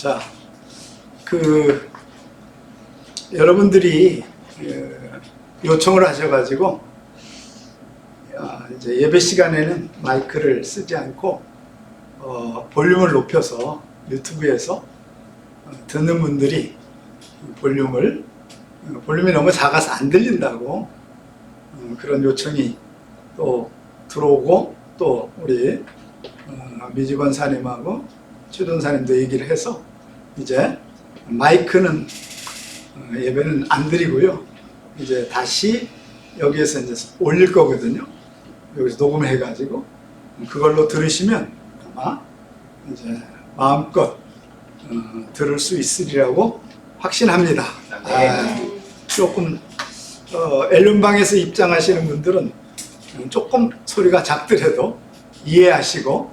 자, 그 여러분들이 그, 요청을 하셔가지고 아, 이제 예배 시간에는 마이크를 쓰지 않고 어, 볼륨을 높여서 유튜브에서 어, 듣는 분들이 볼륨을 어, 볼륨이 너무 작아서 안 들린다고 어, 그런 요청이 또 들어오고 또 우리 어, 미지건 사님하고 최돈사님도 얘기를 해서 이제 마이크는 어, 예배는 안 드리고요. 이제 다시 여기에서 이제 올릴 거거든요. 여기서 녹음해가지고 그걸로 들으시면 아마 이제 마음껏 어, 들을 수 있으리라고 확신합니다. 아, 조금 어, 앨범방에서 입장하시는 분들은 조금 소리가 작더라도 이해하시고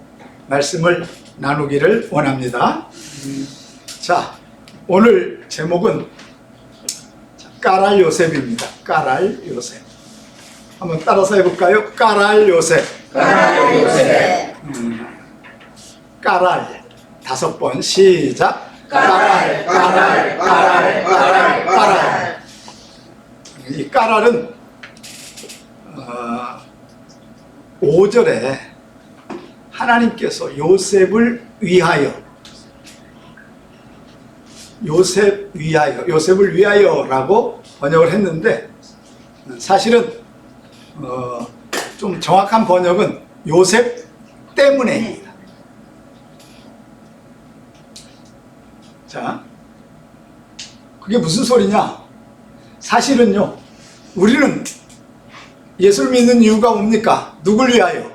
말씀을 나누기를 원합니다. 음, 자, 오늘 제목은 까랄 요셉입니다. 까랄 요셉. 한번 따라서 해볼까요? 까랄 요셉. 까랄 요셉. 까랄. 다섯 번 시작. 까랄, 까랄, 까랄, 까랄, 까랄. 이 까랄은 어, 5절에 하나님께서 요셉을 위하여 요셉 위하여 요셉을 위하여라고 번역을 했는데 사실은 어, 좀 정확한 번역은 요셉 때문에입니다. 자, 그게 무슨 소리냐? 사실은요, 우리는 예수를 믿는 이유가 뭡니까? 누굴 위하여?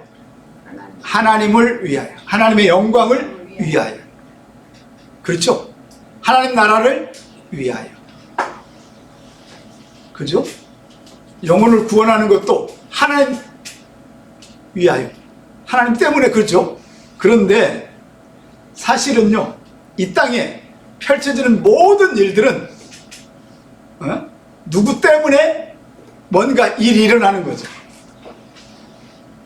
하나님을 위하여. 하나님의 영광을 위하여. 그렇죠? 하나님 나라를 위하여. 그죠? 영혼을 구원하는 것도 하나님 위하여. 하나님 때문에 그렇죠? 그런데 사실은요, 이 땅에 펼쳐지는 모든 일들은 어? 누구 때문에 뭔가 일이 일어나는 거죠.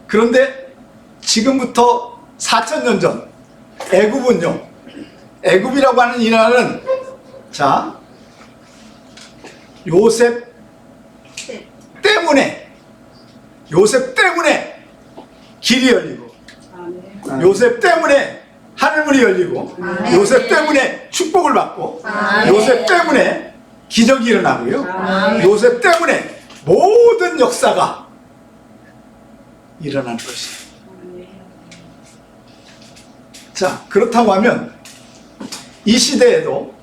그런데 지금부터 4천년 전 애굽은요. 애굽이라고 하는 이 나라는 자 요셉 때문에 요셉 때문에 길이 열리고 요셉 때문에 하늘문이 열리고. 요셉 때문에 축복을 받고. 요셉 때문에 기적이 일어나고요. 요셉 때문에 모든 역사가 일어난 것이 자 그렇다고 하면 이 시대에도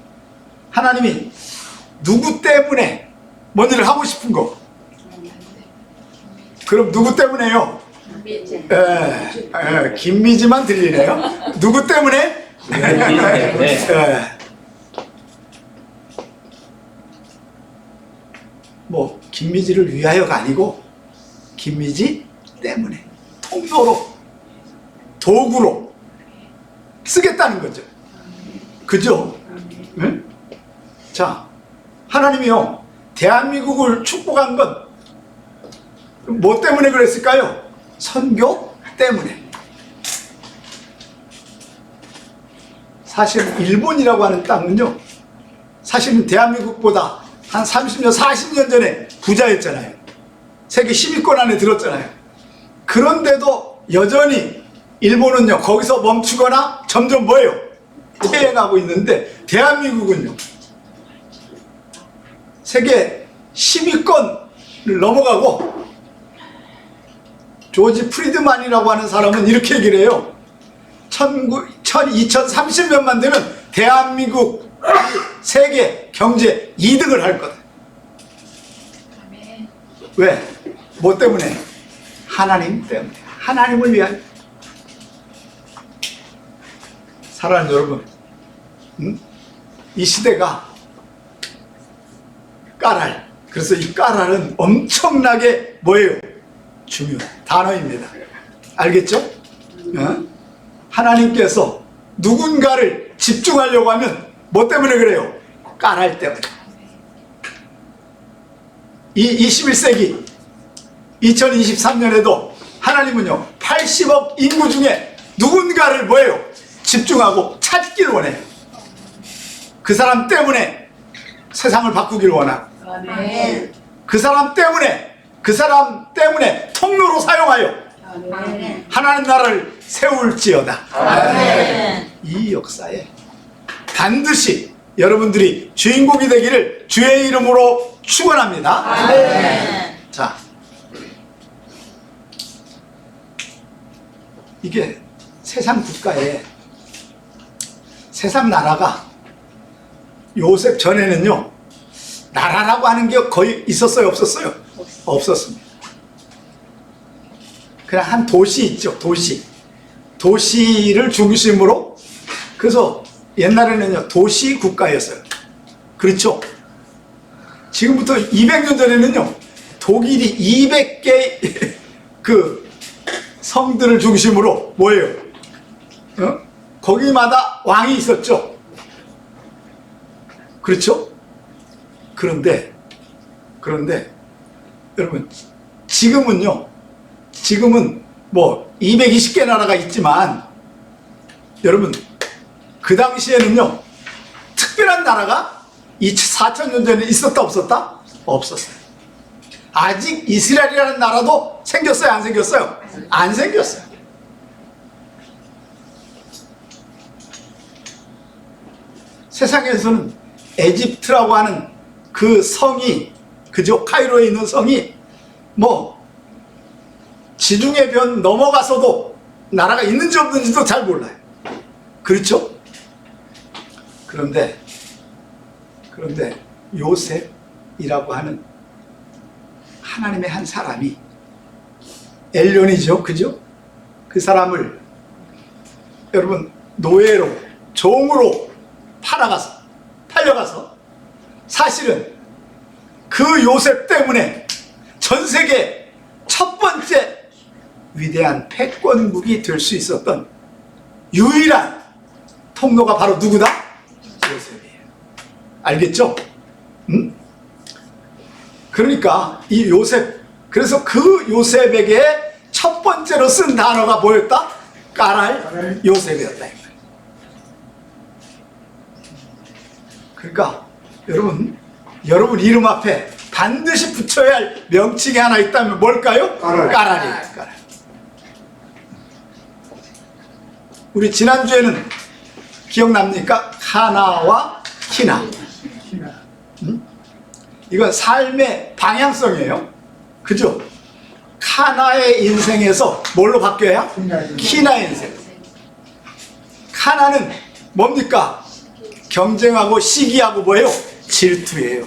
하나님이 누구 때문에 뭔 일을 하고 싶은 거 그럼 누구 때문에요? 에, 에, 김미지만 들리네요. 누구 때문에? 에. 뭐 김미지를 위하여가 아니고 김미지 때문에 통로로 도구로 쓰겠다는 거죠. 그죠? 응? 자, 하나님이요 대한민국을 축복한 건 뭐 때문에 그랬을까요? 선교 때문에. 사실 일본이라고 하는 땅은요. 사실은 대한민국보다 한 30년, 40년 전에 부자였잖아요. 세계 10위권 안에 들었잖아요. 그런데도 여전히 일본은요, 거기서 멈추거나 점점 뭐예요? 퇴행하고 있는데, 대한민국은요, 세계 10위권을 넘어가고, 조지 프리드만이라고 하는 사람은 이렇게 얘기를 해요. 19, 2030년만 되면 대한민국 세계 경제 2등을 할 거다. 왜? 뭐 때문에? 하나님 때문에. 하나님을 위하여. 사랑하는 여러분, 음? 이 시대가 까랄. 그래서 이 까랄은 엄청나게 뭐예요? 중요한 단어입니다. 알겠죠? 어? 하나님께서 누군가를 집중하려고 하면 뭐 때문에 그래요? 까랄 때문에. 이 21세기 2023년에도 하나님은요 80억 인구 중에 누군가를 뭐예요? 집중하고 찾기를 원해요. 그 사람 때문에 세상을 바꾸길 원하고 아멘. 그 사람 때문에 그 사람 때문에 통로로 사용하여 아멘. 하나님 나라를 세울지어다. 아멘. 이 역사에 반드시 여러분들이 주인공이 되기를 주의 이름으로 축원합니다. 아멘. 자, 이게 세상 국가에 세상 나라가 요셉 전에는요 나라라고 하는 게 거의 있었어요 없었어요 없었습니다. 그냥 한 도시 있죠 도시 도시를 중심으로 그래서 옛날에는요 도시 국가였어요. 그렇죠? 지금부터 200년 전에는요 독일이 200개 그 성들을 중심으로 뭐예요? 어? 거기마다 왕이 있었죠. 그렇죠? 그런데 그런데 여러분 지금은요. 지금은 뭐 220개 나라가 있지만 여러분 그 당시에는요. 특별한 나라가 4천년 전에 있었다 없었다? 없었어요. 아직 이스라엘이라는 나라도 생겼어요 안 생겼어요? 안 생겼어요. 세상에서는 에집트라고 하는 그 성이 그죠 카이로에 있는 성이 뭐 지중해 변 넘어가서도 나라가 있는지 없는지도 잘 몰라요. 그렇죠? 그런데 그런데 요셉이라고 하는 하나님의 한 사람이 엘련이죠, 그죠? 그 사람을 여러분 노예로 종으로 팔아가서 팔려가서 사실은 그 요셉 때문에 전 세계 첫 번째 위대한 패권국이 될 수 있었던 유일한 통로가 바로 누구다? 요셉이에요. 알겠죠? 응? 그러니까 이 요셉 그래서 그 요셉에게 첫 번째로 쓴 단어가 뭐였다? 까랄 요셉이었다. 이 말이에요. 그러니까 여러분 여러분 이름 앞에 반드시 붙여야 할 명칭이 하나 있다면 뭘까요? 까랄. 까랄이에요. 까랄. 우리 지난주에는 기억납니까? 카나와 키나. 음? 이건 삶의 방향성이에요. 그죠? 카나의 인생에서 뭘로 바뀌어야? 키나의 인생. 카나는 뭡니까? 경쟁하고 시기하고 뭐예요? 질투예요.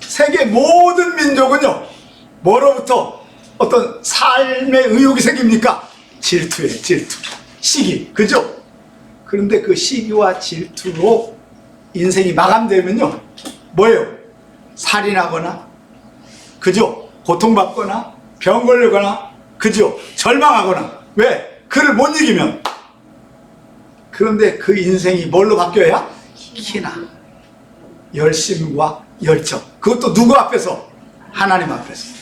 세계 모든 민족은요, 뭐로부터 어떤 삶의 의욕이 생깁니까? 질투예요, 질투. 시기, 그죠? 그런데 그 시기와 질투로 인생이 마감되면요, 뭐예요? 살인하거나, 그죠? 고통받거나, 병 걸리거나, 그죠? 절망하거나. 왜? 그를 못 이기면. 그런데 그 인생이 뭘로 바뀌어야? 키나. 열심과 열정. 그것도 누구 앞에서? 하나님 앞에서.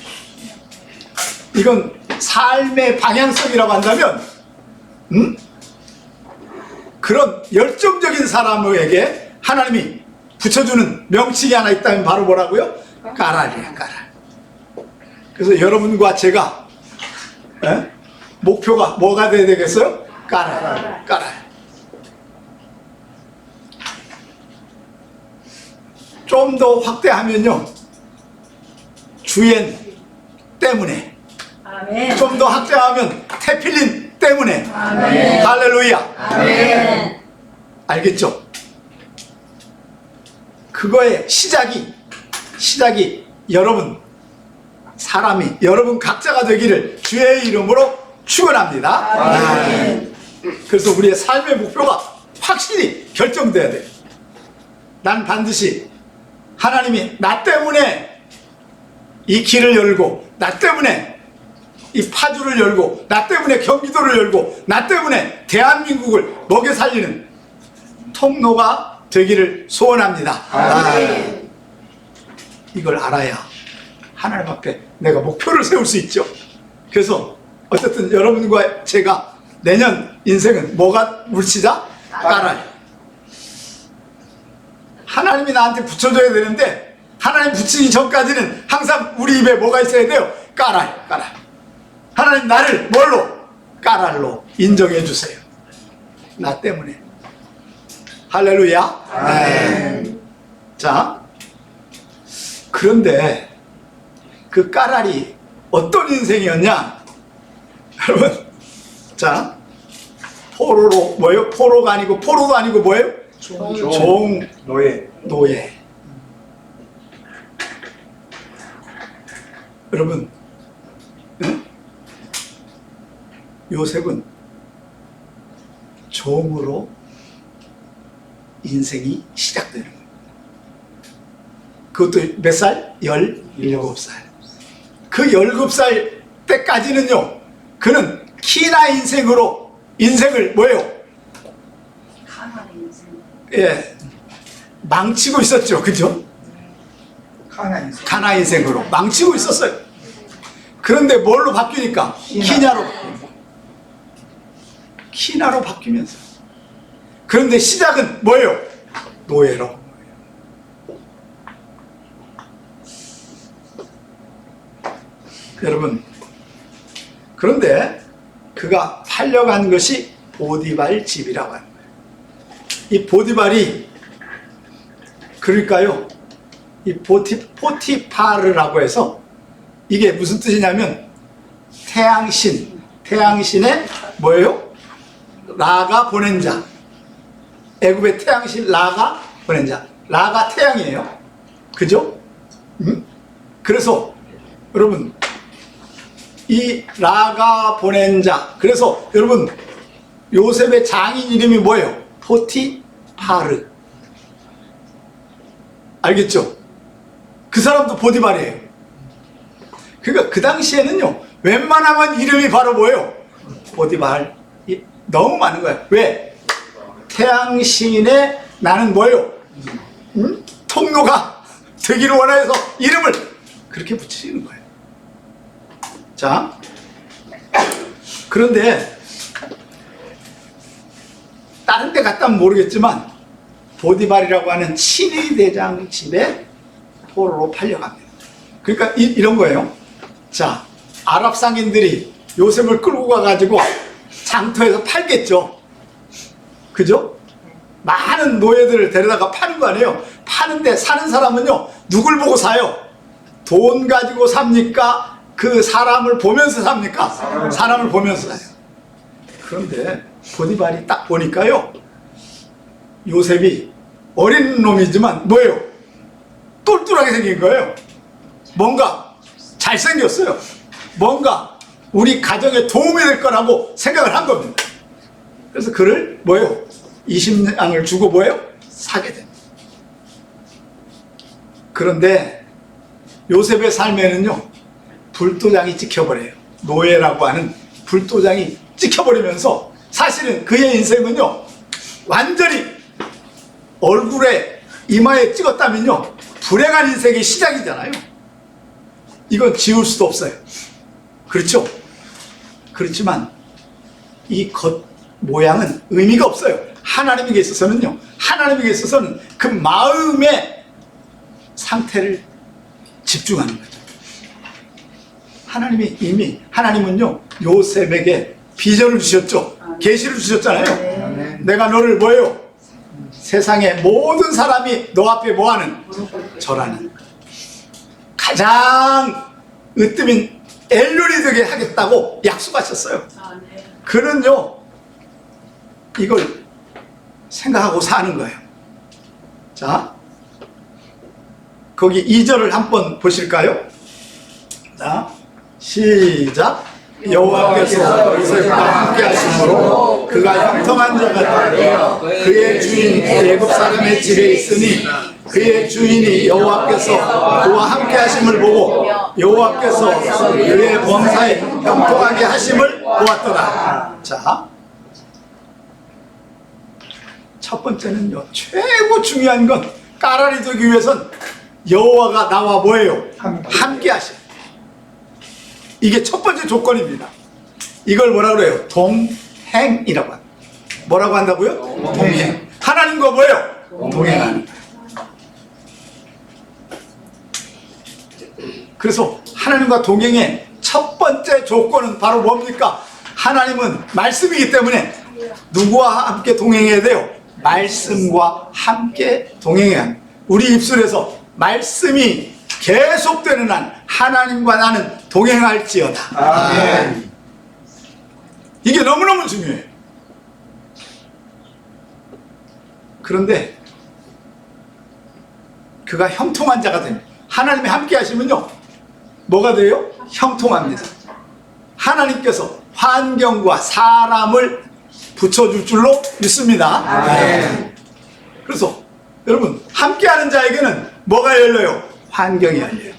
이건 삶의 방향성이라고 한다면, 음? 그런 열정적인 사람에게 하나님이 붙여주는 명칭이 하나 있다면 바로 뭐라고요? 까랄이야, 까랄. 그래서 여러분과 제가 에? 목표가 뭐가 돼야 되겠어요? 까랄, 까랄. 좀 더 확대하면요. 주엔 때문에. 좀 더 확대하면 태필린 때문에 아멘. 할렐루야 아멘. 알겠죠? 그거의 시작이 시작이 여러분 사람이 여러분 각자가 되기를 주의 이름으로 축원합니다. 아멘. 그래서 우리의 삶의 목표가 확실히 결정돼야 돼. 난 반드시 하나님이 나 때문에 이 길을 열고 나 때문에 이 파주를 열고 나 때문에 경기도를 열고 나 때문에 대한민국을 먹여 살리는 통로가 되기를 소원합니다. 아멘. 이걸 알아야 하나님 앞에 내가 목표를 세울 수 있죠. 그래서 어쨌든 여러분과 제가 내년 인생은 뭐가 물치자? 까랄. 하나님이 나한테 붙여줘야 되는데 하나님 붙이기 전까지는 항상 우리 입에 뭐가 있어야 돼요? 까랄, 까랄. 하나님 나를 뭘로? 까랄로 인정해 주세요. 나 때문에. 할렐루야. 네. 자, 그런데 그 까랄이 어떤 인생이었냐? 여러분, 자, 포로로 뭐예요? 포로가 아니고 포로도 아니고 뭐예요? 종. 종 노예. 노예. 여러분, 응? 요셉은 종으로 인생이 시작되는 거예요. 그것도 몇 살? 17살. 그 17살 때까지는요, 그는 키나 인생으로 인생을 뭐예요? 예, 망치고 있었죠. 그죠? 인생. 가나 인생으로 망치고 있었어요. 그런데 뭘로 바뀌니까. 키냐로 바뀌고 키나로 바뀌면서 그런데 시작은 뭐예요? 노예로. 여러분 그런데 그가 팔려간 것이 보디발 집이라고 거예요. 이 보디발이 그러니까요. 이 포티, 포티파르라고 해서 이게 무슨 뜻이냐면 태양신, 태양신의 뭐예요? 라가 보낸 자. 애굽의 태양신 라가 보낸 자. 라가 태양이에요. 그죠? 음? 그래서 여러분 이 라가 보낸 자. 그래서 여러분 요셉의 장인 이름이 뭐예요? 포티파르. 알겠죠? 그 사람도 보디발이에요. 그러니까 그 당시에는요, 웬만하면 이름이 바로 뭐예요? 보디발. 이- 너무 많은 거예요. 왜? 태양신에 나는 뭐예요? 음? 통로가 되기를 원해서 이름을 그렇게 붙이시는 거예요. 자, 그런데 다른 데 갔다 면 모르겠지만 보디발이라고 하는 친위 대장 집에 포로로 팔려갑니다. 그러니까 이, 런 거예요. 자, 아랍 상인들이 요셉을 끌고 가가지고 장터에서 팔겠죠. 그죠? 많은 노예들을 데려다가 파는 거 아니에요. 파는데 사는 사람은요, 누굴 보고 사요? 돈 가지고 삽니까? 그 사람을 보면서 삽니까? 사람을 보면서 사요. 그런데 보디발이 딱 보니까요, 요셉이 어린 놈이지만 뭐예요? 똘똘하게 생긴 거예요. 뭔가 잘생겼어요. 뭔가 우리 가정에 도움이 될 거라고 생각을 한 겁니다. 그래서 그를 뭐예요? 20냥을 주고 뭐예요? 사게 됩니다. 그런데 요셉의 삶에는요, 불도장이 찍혀버려요. 노예라고 하는 불도장이 찍혀버리면서 사실은 그의 인생은요, 완전히 얼굴에 이마에 찍었다면요, 불행한 인생의 시작이잖아요. 이건 지울 수도 없어요. 그렇죠? 그렇지만 이 겉 모양은 의미가 없어요. 하나님에게 있어서는요, 하나님에게 있어서는 그 마음의 상태를 집중하는 거죠. 하나님이 이미 하나님은요 요셉에게 비전을 주셨죠. 계시를 주셨잖아요. 아멘. 내가 너를 뭐예요? 세상의 모든 사람이 너 앞에 뭐하는 절하는 가장 으뜸인 엘룰이 되게 하겠다고 약속하셨어요. 그는요 이걸 생각하고 사는 거예요. 자, 거기 2절을 한번 보실까요? 자, 시작. 여호와께서 요셉과 함께 하심으로 그가 형통한 자가 되어 그의 주인 애굽 사람의 집에 있으니 그의 주인이 여호와께서 그와 함께 하심을 보고 여호와께서 그의 범사에 형통하게 하심을 보았더라. 자, 첫 번째는요 최고 중요한 건 까라리 되기 위해선 여호와가 나와 뭐예요? 함께 하심. 이게 첫 번째 조건입니다. 이걸 뭐라 그래요? 동행이라고 합니다. 뭐라고 한다고요? 동행. 동행. 하나님과 뭐예요? 동행하는. 그래서 하나님과 동행의 첫 번째 조건은 바로 뭡니까? 하나님은 말씀이기 때문에 누구와 함께 동행해야 돼요? 말씀과 함께 동행해야 합니다. 우리 입술에서 말씀이 계속되는 한 하나님과 나는 동행할지어다. 아멘. 이게 너무너무 중요해요. 그런데 그가 형통한 자가 됩니다. 하나님이 함께 하시면요. 뭐가 돼요? 형통합니다. 하나님께서 환경과 사람을 붙여줄 줄로 믿습니다. 아멘. 그래서 여러분 함께하는 자에게는 뭐가 열려요? 환경이 열려요.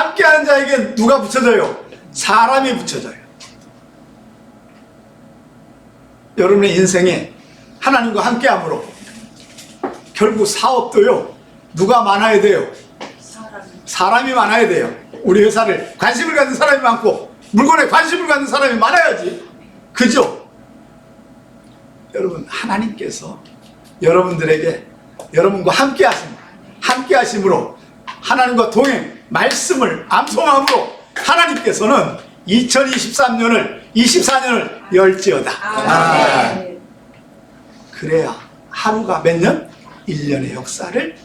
함께하는 자에게 누가 붙여져요? 사람이 붙여져요. 여러분의 인생에 하나님과 함께함으로 결국 사업도요 누가 많아야 돼요? 사람이 많아야 돼요. 우리 회사를 관심을 갖는 사람이 많고 물건에 관심을 갖는 사람이 많아야지. 그죠? 여러분 하나님께서 여러분들에게 여러분과 함께 하심 함께 하심으로 하나님과 동행 말씀을 암송함으로 하나님께서는 2023년을 24년을 열지어다. 아멘. 그래야 하루가 몇 년? 1년의 역사를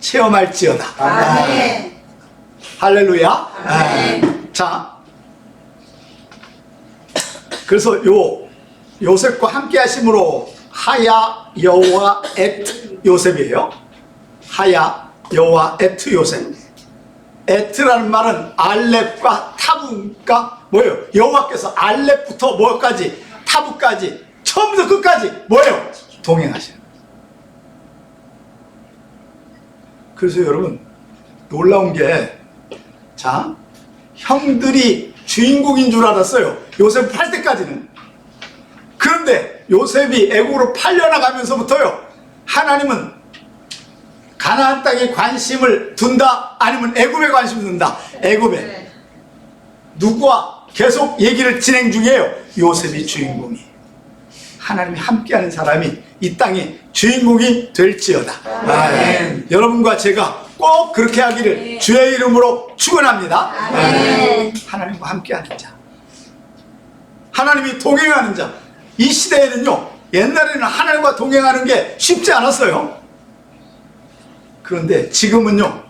체험할지어다. 아멘. 할렐루야. 아멘. 자, 그래서 요 요셉과 함께 하심으로 하야 여호와 에트 요셉이에요. 하야 여호와 에트 요셉. 에트라는 말은 알렙과 타부가 뭐예요? 여호와께서 알렙부터 뭐까지 타부까지 처음부터 끝까지 뭐예요? 동행하시는. 그래서 여러분 놀라운 게 자, 형들이 주인공인 줄 알았어요. 요셉 팔 때까지는. 그런데 요셉이 애국으로 팔려나가면서부터요. 하나님은 가나안 땅에 관심을 둔다 아니면 애굽에 관심을 둔다. 애굽에. 누구와 계속 얘기를 진행 중이에요. 요셉이 주인공이. 하나님이 함께하는 사람이 이 땅의 주인공이 될지어다. 아멘. 여러분과 제가 꼭 그렇게 하기를 주의 이름으로 축원합니다. 하나님과 함께하는 자. 하나님이 동행하는 자. 이 시대에는요. 옛날에는 하나님과 동행하는 게 쉽지 않았어요. 그런데 지금은요.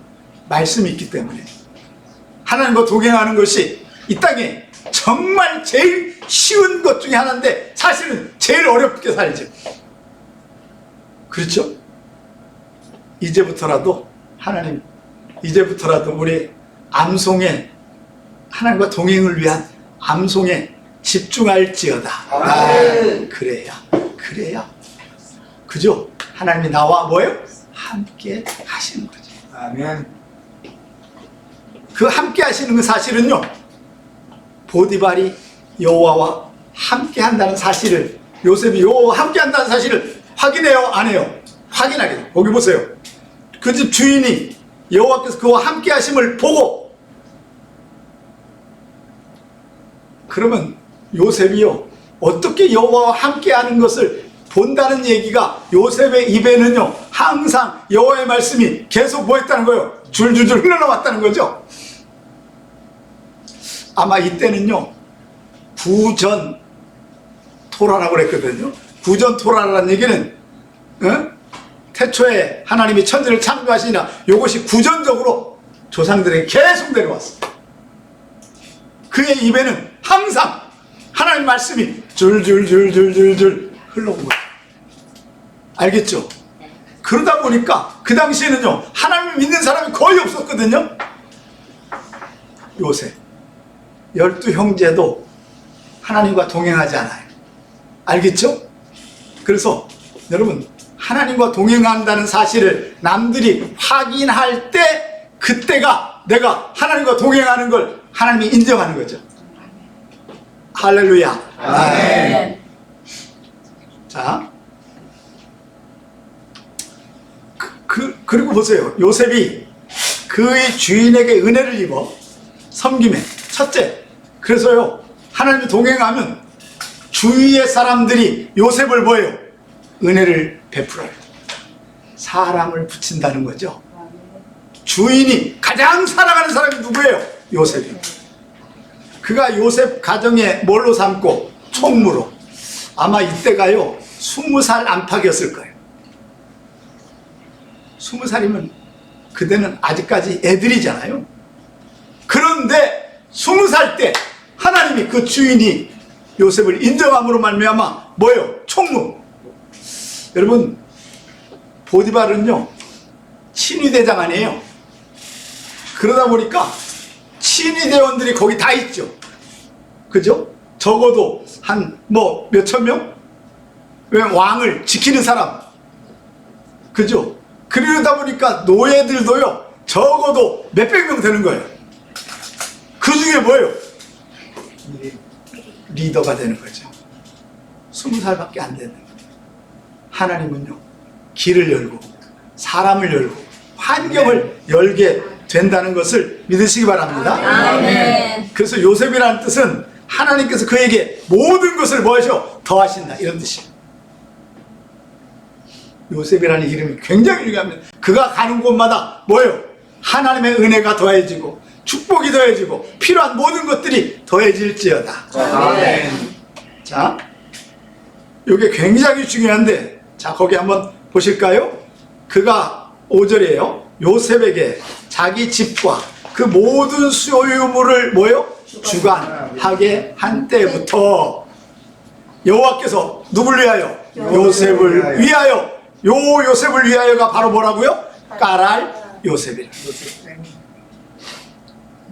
말씀이 있기 때문에 하나님과 동행하는 것이 이 땅에 정말 제일 쉬운 것 중에 하나인데 사실은 제일 어렵게 살죠. 그렇죠? 이제부터라도 하나님, 이제부터라도 우리 암송에 하나님과 동행을 위한 암송에 집중할지어다. 아멘. 그래야, 그래야, 그죠? 하나님이 나와 뭐예요? 함께 하시는 거죠. 아멘. 그 함께 하시는 그 사실은요. 보디발이 여호와와 함께 한다는 사실을 요셉이 여호와와 함께 한다는 사실을 확인해요, 안 해요? 확인하게. 거기 보세요. 그 집 주인이 여호와께서 그와 함께 하심을 보고 그러면 요셉이요. 어떻게 여호와와 함께 하는 것을 본다는 얘기가 요셉의 입에는요. 항상 여호와의 말씀이 계속 뭐 했다는 거예요? 줄줄줄 흘러나왔다는 거죠. 아마 이때는요 구전 토라라고 그랬거든요. 구전 토라라는 얘기는 어? 태초에 하나님이 천지를 창조하시나 이것이 구전적으로 조상들에게 계속 내려왔어. 그의 입에는 항상 하나님 말씀이 줄줄줄줄줄줄 흘러온 거예요. 알겠죠? 그러다 보니까 그 당시에는요 하나님을 믿는 사람이 거의 없었거든요. 요새 열두 형제도 하나님과 동행하지 않아요. 알겠죠? 그래서 여러분 하나님과 동행한다는 사실을 남들이 확인할 때 그때가 내가 하나님과 동행하는 걸 하나님이 인정하는 거죠. 할렐루야. 아멘. 자, 그, 그, 그 리고 보세요. 요셉이 그의 주인에게 은혜를 입어 섬김에 첫째. 그래서요, 하나님이 동행하면 주위의 사람들이 요셉을 뭐예요? 은혜를 베풀어요. 사람을 붙인다는 거죠. 주인이 가장 사랑하는 사람이 누구예요? 요셉입니다. 그가 요셉 가정에 뭘로 삼고 총무로 아마 이때가요 스무 살 안팎이었을 거예요. 스무 살이면 그때는 아직까지 애들이잖아요. 그런데 스무 살 때 하나님이 그 주인이 요셉을 인정함으로 말미암아 뭐요? 총무. 여러분 보디발은요 친위대장 아니에요. 그러다 보니까 친위대원들이 거기 다 있죠. 그죠? 적어도 한 뭐 몇천 명? 왜 왕을 지키는 사람. 그죠? 그러다 보니까 노예들도요, 적어도 몇백 명 되는 거예요. 그 중에 뭐예요? 리더가 되는 거죠. 스무 살밖에 안 되는 거예요. 하나님은요, 길을 열고, 사람을 열고, 환경을 열게 된다는 것을 믿으시기 바랍니다. 아멘. 그래서 요셉이라는 뜻은 하나님께서 그에게 모든 것을 뭐하셔? 더하신다. 이런 뜻이에요. 요셉이라는 이름이 굉장히 중요합니다. 그가 가는 곳마다 뭐예요? 하나님의 은혜가 더해지고 축복이 더해지고 필요한 모든 것들이 더해질지어다. 아멘. 자, 이게 굉장히 중요한데, 자, 거기 한번 보실까요? 그가 5절이에요. 요셉에게 자기 집과 그 모든 소유물을 뭐요? 주관하게 한 때부터 여호와께서 누굴 위하여? 요셉을 위하여. 요 요셉을 위하여가 바로 뭐라고요? 까랄 요셉이라.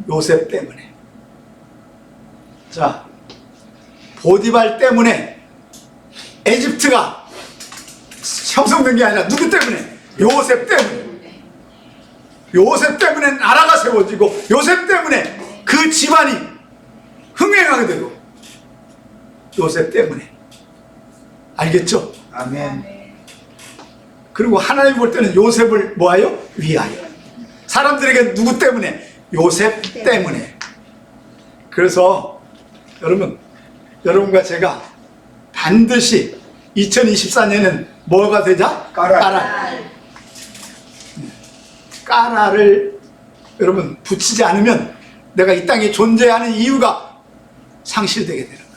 요셉 때문에. 자, 보디발 때문에 에집트가 형성된 게 아니라 누구 때문에? 요셉 때문에. 요셉 때문에 나라가 세워지고 요셉 때문에 그 집안이 흥행하게 되고 요셉 때문에 알겠죠? 아멘. 그리고 하나님 볼 때는 요셉을 뭐하여? 위하여. 사람들에게 누구 때문에? 요셉 때문에. 그래서 여러분, 여러분과 제가 반드시 2024년은 뭐가 되자? 까랄. 까랄. 까라를 여러분 붙이지 않으면 내가 이 땅에 존재하는 이유가 상실되게 되는 거예요.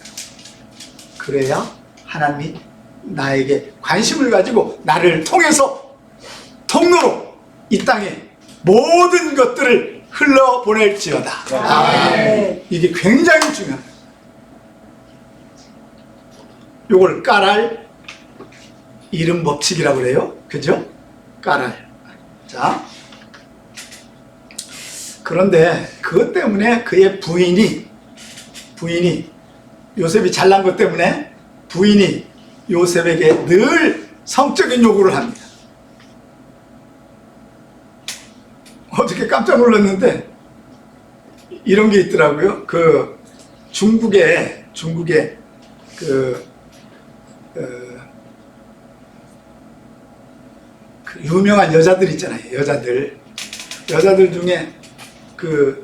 그래야 하나님이 나에게 관심을 가지고 나를 통해서 통로로 이 땅에 모든 것들을 흘러 보낼지어다. 아멘. 이게 굉장히 중요합니다. 요걸 까랄 이름 법칙이라고 그래요. 그죠? 까랄. 자. 그런데 그것 때문에 그의 부인이 부인이 요셉이 잘난 것 때문에 부인이 요셉에게 늘 성적인 요구를 합니다. 어떻게 깜짝 놀랐는데 이런 게 있더라고요. 그 중국에 중국에 그, 어, 그 유명한 여자들 있잖아요. 여자들 여자들 중에 그,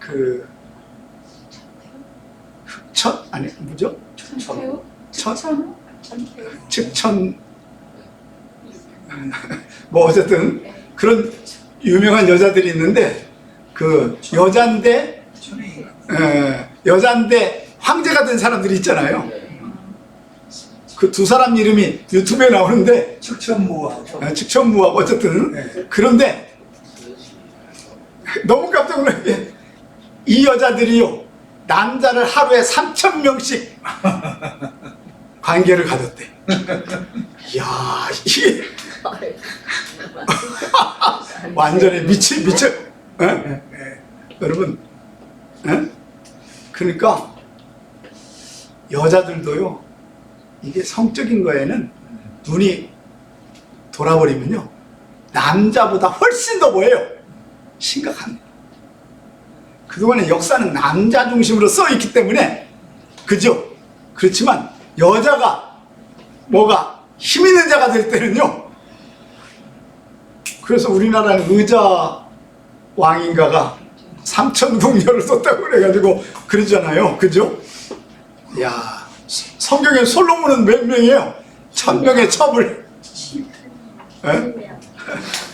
그, 흑 천, 아니, 뭐죠? 천태우? 천, 천우? 천태우? 측천, 뭐, 어쨌든, 그런 유명한 여자들이 있는데, 그, 여잔데, 에, 여잔데 황제가 된 사람들이 있잖아요. 그 두 사람 이름이 유튜브에 나오는데, 축천무하고. 아, 측천무하고 어쨌든 네. 그런데 너무 깜짝 놀란 게이 여자들이요 남자를 하루에 3천 명씩 관계를 가졌대. 이야 이게 완전히 미치 미쳐. 에? 에. 여러분, 에? 그러니까 여자들도요 이게 성적인 거에는 눈이 돌아버리면요 남자보다 훨씬 더 뭐예요? 심각합니다. 그동안의 역사는 남자 중심으로 써 있기 때문에 그죠? 그렇지만 여자가 뭐가 힘 있는 자가 될 때는요. 그래서 우리나라는 의자 왕인가가 삼천 궁녀를 썼다고 그래가지고 그러잖아요. 그죠? 야 성경에 솔로몬은 몇 명이에요? 천 명의 첩을. 예?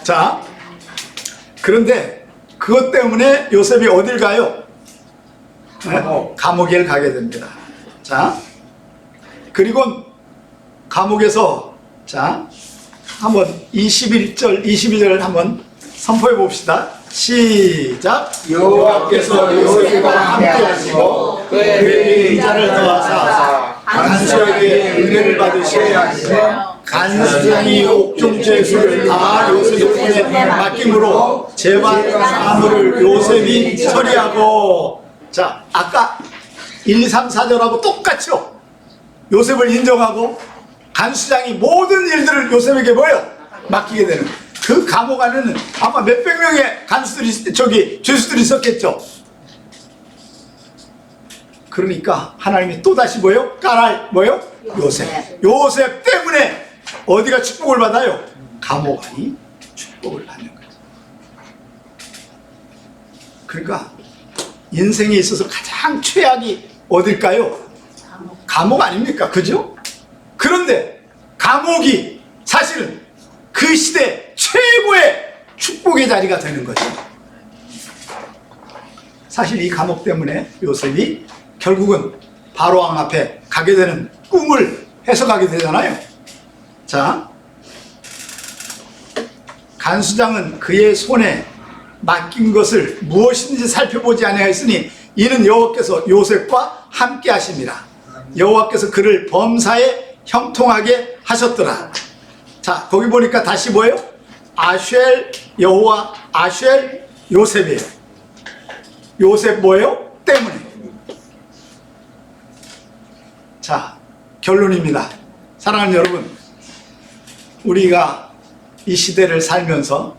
자, 그런데 그것 때문에 요셉이 어딜 가요? 네? 감옥. 감옥에 가게 됩니다. 자, 그리고 감옥에서 자 한번 21절, 22절 한번 선포해 봅시다. 시작. 여호와께서 요셉과 함께 하시고 그에게 인자를 더하사 간수에게 은혜를 받으시게 하시며 간수장이 옥중죄수를 다 손에 맡김으로 재반 사물을 요셉이 처리하고. 자 아까 1, 2, 3, 4절하고 똑같죠 요셉을 인정하고 간수장이 모든 일들을 요셉에게 뭐요? 맡기게 되는. 그 감옥 안에는 아마 몇백 명의 간수들이 저기 죄수들이 있었겠죠. 그러니까 하나님이 또 다시 뭐요? 깔할 뭐요? 요셉. 요셉 때문에 어디가 축복을 받아요? 감옥 안이 축복을 받는 거죠. 그러니까 인생에 있어서 가장 최악이 어딜까요? 감옥 아닙니까? 그죠? 그런데 감옥이 사실은 그 시대 최고의 축복의 자리가 되는 거죠. 사실 이 감옥 때문에 요셉이 결국은 바로왕 앞에 가게 되는 꿈을 해석하게 되잖아요. 자, 간수장은 그의 손에 맡긴 것을 무엇인지 살펴보지 아니하였으니 이는 여호와께서 요셉과 함께 하심이라. 여호와께서 그를 범사에 형통하게 하셨더라. 자, 거기 보니까 다시 뭐예요? 아쉘 여호와 아쉘 요셉이에요. 요셉 뭐예요? 때문에. 자, 결론입니다. 사랑하는 여러분, 우리가 이 시대를 살면서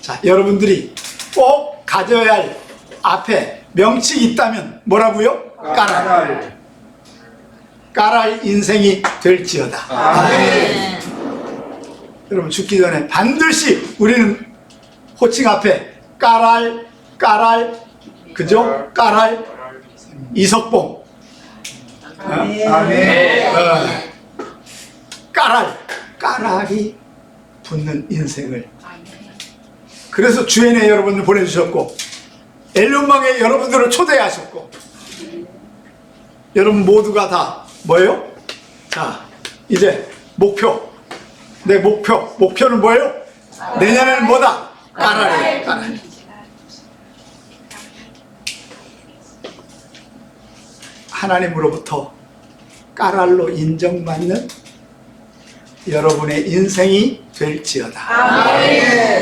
자, 여러분들이 꼭 가져야 할 앞에 명칭이 있다면 뭐라고요? 까랄. 까랄 인생이 될지어다. 아멘. 여러분 죽기 전에 반드시 우리는 호칭 앞에 까랄, 까랄, 그죠? 까랄, 이석봉, 아멘. 어, 까랄, 까랄이 붙는 인생을. 그래서 주연에 여러분들 보내주셨고, 엘륜방에 여러분들을 초대하셨고, 여러분 모두가 다 뭐예요? 자, 이제 목표. 내 목표. 목표는 뭐예요? 내년에는 뭐다? 까랄이에요, 까랄. 하나님으로부터 까랄로 인정받는 여러분의 인생이 될지어다.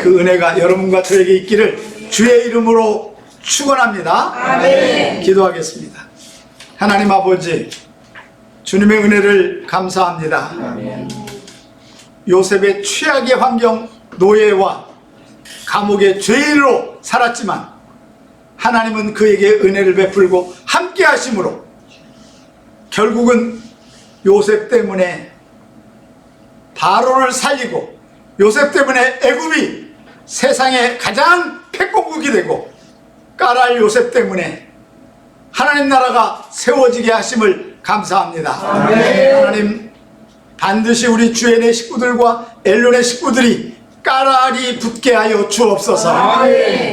그 은혜가 여러분과 저에게 있기를 주의 이름으로 축원합니다. 기도하겠습니다. 하나님 아버지, 주님의 은혜를 감사합니다. 요셉의 최악의 환경, 노예와 감옥의 죄인으로 살았지만 하나님은 그에게 은혜를 베풀고 함께 하심으로 결국은 요셉 때문에 바로를 살리고 요셉 때문에 애굽이 세상의 가장 패공국이 되고 까랄 요셉 때문에 하나님 나라가 세워지게 하심을 감사합니다. 하나님 반드시 우리 주연의 식구들과 엘론의 식구들이 까랄이 붙게 하여 주옵소서.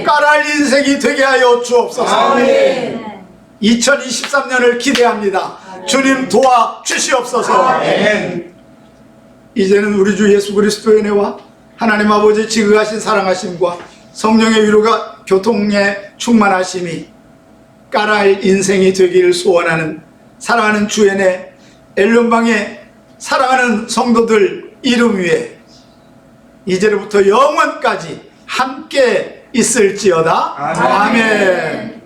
까랄 인생이 되게 하여 주옵소서. 2023년을 기대합니다. 주님 도와 주시옵소서. 아멘. 이제는 우리 주 예수 그리스도의 은혜와 하나님 아버지 지극하신 사랑하심과 성령의 위로가 교통에 충만하심이 까랄 인생이 되기를 소원하는 사랑하는 주연의 엘론방의 사랑하는 성도들 이름 위에 이제로부터 영원까지 함께 있을지어다. 아멘. 아멘.